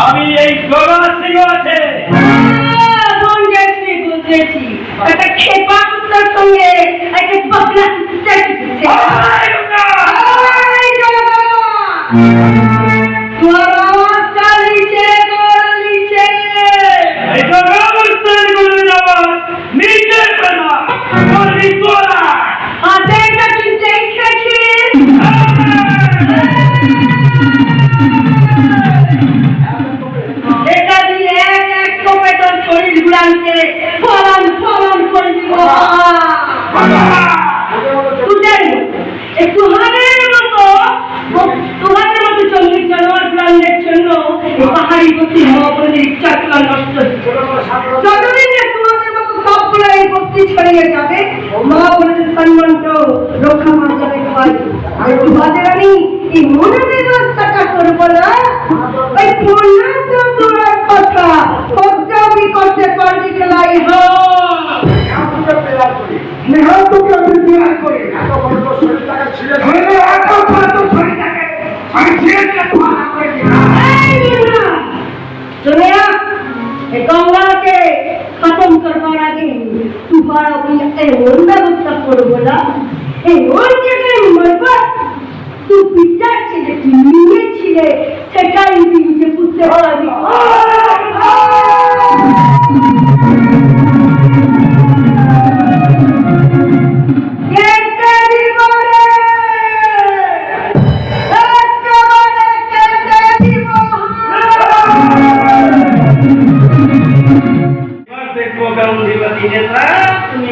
আমি এই গগা সিংহ আছে। বুঝেছি বুঝেছি। একটা খেপা কুত্তার সঙ্গে একটা বকরা কুত্তা এসেছে তোমার বাবা এই এই পাহাড়ি গতি মহাপ্রদের ইচ্ছা গুলা নষ্ট। যতদিন না তোমাদের মতো সবগুলো এই বস্তি ছড়িয়ে যাবে মহাপ্রদের সম্মানটাও রক্ষা করা যাবে আর তোমাদের আমি এই মনের রাস্তাটা করব না? ওই পূর্ণাঙ্গ তোরার কথা কবজা করতে পারবি খেলাই হ্যাঁ তোকে আমি বিয়ার করি এত বড় তোর শরীরটাকে ছিঁড়ে এত বড় তোর শরীরটাকে আমি ছিঁড়ে তাই ওর ব্যবস্থা করব না। সেই ওর জায়গায় মরবা? তুই পিতার ছেলেটি নিয়েছিলে সেটাই নিজে পুত্রে হবে Thank you.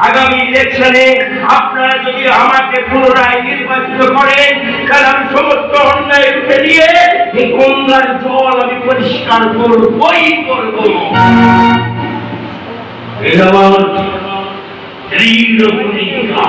আগামী ইলেকশনে আপনারা যদি আমাকে পুনরায় নির্বাচিত করেন তাহলে আমি সমস্ত অন্যায় রুখে দিয়ে এই গঙ্গার জল আমি পরিষ্কার করবই করব। এটা আমার দৃঢ় প্রতিজ্ঞা